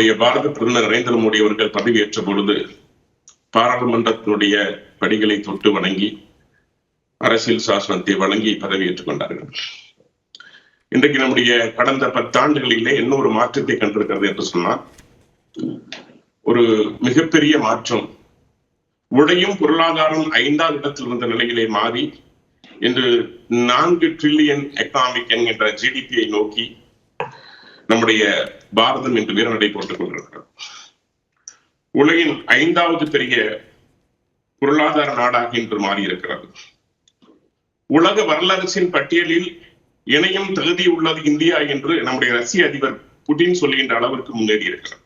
நம்முடைய பாரத பிரதமர் நரேந்திர மோடி அவர்கள் பதவியேற்ற பொழுது பாராளுமன்றத்தினுடைய படிகளை தொட்டு வணங்கி அரசியல் சாசனத்தை வழங்கி பதவியேற்றுக் கொண்டார்கள். இன்றைக்கு நம்முடைய கடந்த பத்தாண்டுகளிலே என்ன ஒரு மாற்றத்தை கண்டிருக்கிறது என்று சொன்னால் ஒரு மிகப்பெரிய மாற்றம் உழையும் பொருளாதாரம் ஐந்தாவது இடத்தில் இருந்த நிலையிலே மாறி இன்று நான்கு ட்ரில்லியன் எக்கனாமிக் என்கின்ற ஜிடிபியை நோக்கி நம்முடைய பாரதம் இன்று வீரநடை போட்டுக் கொண்டிருக்கிறது. உலகின் ஐந்தாவது பெரிய பொருளாதார நாடாக இன்று மாறியிருக்கிறது. உலக வரலாற்றின் பட்டியலில் இணையும் தகுதி உள்ளது இந்தியா என்று நம்முடைய ரஷ்ய அதிபர் புட்டின் சொல்லுகின்ற அளவிற்கு முன்னேறி இருக்கிறார்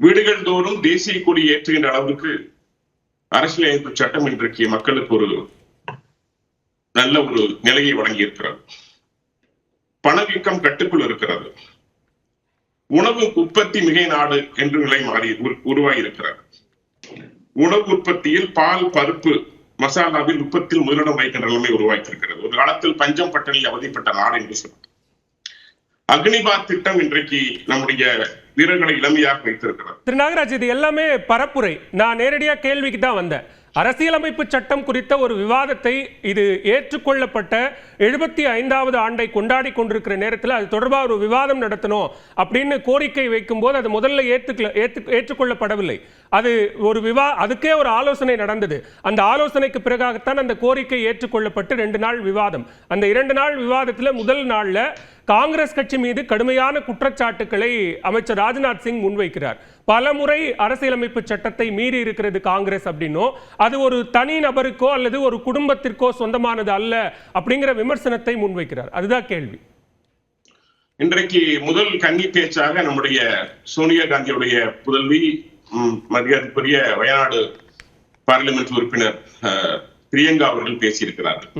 வீடுகள் தோறும் தேசிய கொடி ஏற்றுகின்ற அளவுக்கு அரசியலமைப்பு சட்டம் இன்றைக்கு மக்களுக்கு ஒரு நல்ல ஒரு நிலையை வழங்கி பணவீக்கம் கட்டுக்குள் இருக்கிறது. உணவு உற்பத்தி மிகை நாடு என்று நிலை மாறி உருவாகியிருக்கிறது உணவு உற்பத்தியில் பால் பருப்பு மசாலாவில் உற்பத்தியில் முதலிடம் வைக்கின்ற நிலைமை உருவாக்கியிருக்கிறது. ஒரு காலத்தில் பஞ்சம் பட்டணில் அவதிப்பட்ட நாடு என்று சொல்லும் அக்னிபாத் திட்டம் இன்றைக்கு நம்முடைய வீரர்களை இளமையாக வைத்திருக்கிறது. திரு நாகராஜ் இது எல்லாமே பரப்புரை. நான் நேரடியா கேள்விக்கு தான் வந்தேன். அரசியலமைப்பு சட்டம் குறித்த ஒரு விவாதத்தை இது ஏற்றுக்கொள்ளப்பட்ட எழுபத்தி ஐந்தாவது ஆண்டை கொண்டாடி கொண்டிருக்கிற நேரத்தில் அது தொடர்பாக ஒரு விவாதம் நடத்தணும் அப்படின்னு கோரிக்கை வைக்கும்போது அது முதல்ல ஏற்றுக்கல ஏற்று ஏற்றுக்கொள்ளப்படவில்லை. அது ஒரு விவா அதுக்கே ஒரு ஆலோசனை நடந்தது. அந்த ஆலோசனைக்கு பிறகாகத்தான் அந்த கோரிக்கை ஏற்றுக்கொள்ளப்பட்டு ரெண்டு நாள் விவாதம். அந்த இரண்டு நாள் விவாதத்தில் முதல் நாளில் காங்கிரஸ் கட்சி மீது கடுமையான குற்றச்சாட்டுக்களை அமைச்சர் ராஜ்நாத் சிங் முன்வைக்கிறார். பல முறை அரசியலமைப்பு சட்டத்தை மீறி இருக்கிறது காங்கிரஸ் அப்படின்னும் அது ஒரு தனி நபருக்கோ அல்லது ஒரு குடும்பத்திற்கோ சொந்தமானது அல்ல அப்படிங்கிற விமர்சனத்தை முன்வைக்கிறார். அதுதான் கேள்வி. இன்றைக்கு முதல் கன்னி பேச்சாக நம்முடைய சோனியா காந்தியுடைய புதல்வி மரியாதைக்குரிய வயநாடு பார்லிமெண்ட் உறுப்பினர் பிரியங்கா அவர்கள் பேசியிருக்கிறார்கள்.